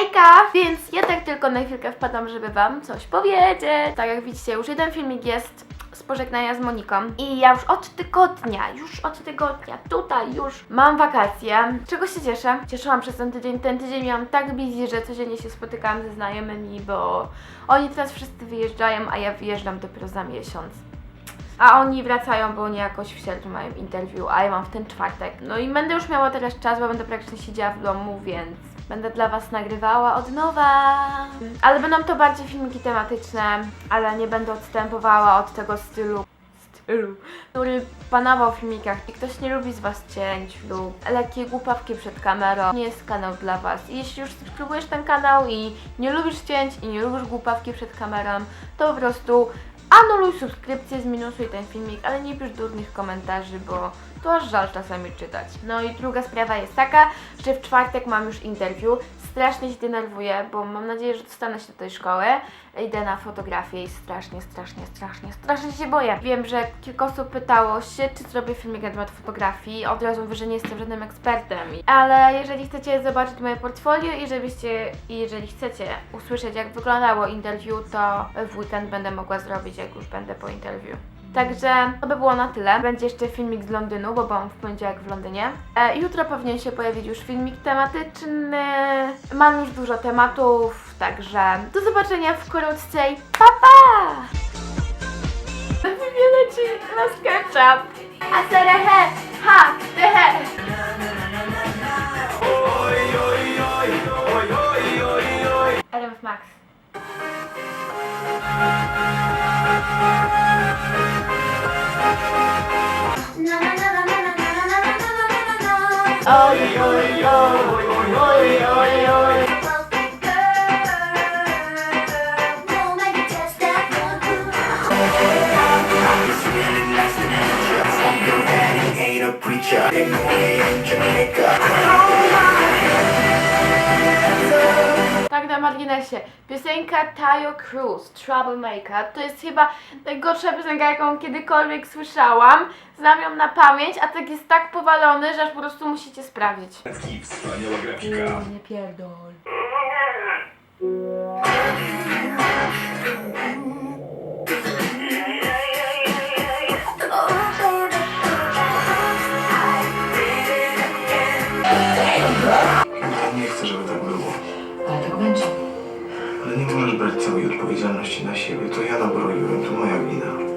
Hejka! Więc ja tak tylko na chwilkę wpadłam, żeby wam coś powiedzieć. Tak jak widzicie, już jeden filmik jest z pożegnania z Moniką i ja już od tygodnia, już od tygodnia, tutaj już mam wakacje. Czego się cieszę? Cieszyłam przez ten tydzień. Ten tydzień miałam tak busy, że codziennie się spotykałam ze znajomymi, bo oni teraz wszyscy wyjeżdżają, a ja wyjeżdżam dopiero za miesiąc. A oni wracają, bo oni jakoś w sierpniu mają interview, a ja mam w ten czwartek. No i będę już miała teraz czas, bo będę praktycznie siedziała w domu, więc będę dla Was nagrywała od nowa. Ale będą to bardziej filmiki tematyczne, ale nie będę odstępowała od tego stylu. Stylu, który panował w filmikach. Jeśli ktoś nie lubi z Was cięć lub lekkie głupawki przed kamerą, nie jest kanał dla Was. I jeśli już subskrybujesz ten kanał i nie lubisz cięć i nie lubisz głupawki przed kamerą, to po prostu Anuluj subskrypcję, zminusuj ten filmik, ale nie pisz durnych komentarzy, bo to aż żal czasami czytać. No i druga sprawa jest taka, że w czwartek mam już interview. Strasznie się denerwuję, bo mam nadzieję, że dostanę się do tej szkoły. Idę na fotografię i strasznie, strasznie, strasznie, strasznie się boję. Wiem, że kilka osób pytało się, czy zrobię filmik na temat fotografii. Od razu mówię, że nie jestem żadnym ekspertem. Ale jeżeli chcecie zobaczyć moje portfolio i żebyście, jeżeli chcecie usłyszeć, jak wyglądało interview, to w weekend będę mogła zrobić, jak już będę po interview. Także to by było na tyle. Będzie jeszcze filmik z Londynu, bo byłam w poniedziałek w Londynie. E, jutro powinien się pojawić już filmik tematyczny. Mam już dużo tematów, także do zobaczenia wkrótce i pa pa! Wiele ci na SketchUp. A serehe, ha, Oy, oy, oy, oy, oy, oy. Preacher in Jamaica. Oh my. Tak na marginesie. Piosenka Tayo Cruz, Troublemaker. To jest chyba najgorsza piosenka, jaką kiedykolwiek słyszałam. Znam ją na pamięć, a tak jest tak powalony, że aż po prostu musicie sprawdzić. Wspaniała grafika. Nie pierdol. Całej odpowiedzialności na siebie. To ja nabroiłem, to moja wina.